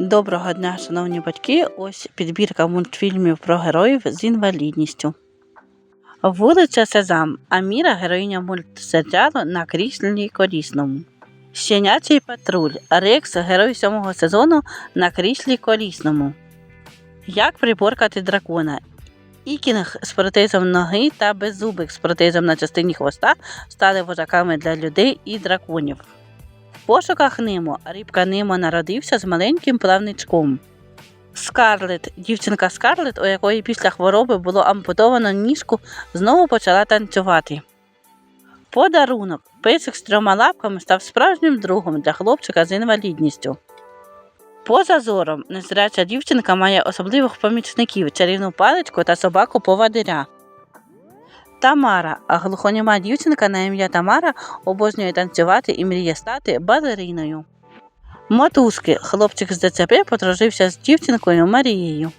Доброго дня, шановні батьки! Ось підбірка мультфільмів про героїв з інвалідністю. Вулиця Сезам Аміра героїня мультсеріалу на кріслі колісному. Щенячий патруль Рекс герой сьомого сезону на кріслі колісному. Як приборкати дракона. Ікінг з протезом ноги та беззубик з протезом на частині хвоста стали вожаками для людей і драконів. Пошуках Немо рибка Немо народився з маленьким плавничком. Скарлет, дівчинка Скарлет, у якої після хвороби було ампутовано ніжку, знову почала танцювати. Подарунок. Песик з трьома лапками став справжнім другом для хлопчика з інвалідністю. Поза зором незряча дівчинка має особливих помічників чарівну паличку та собаку повадиря. Тамара, глухоніма дівчинка на ім'я Тамара обожнює танцювати і мріє стати балериною. Мотузки. Хлопчик з ДЦП подружився з дівчинкою Марією.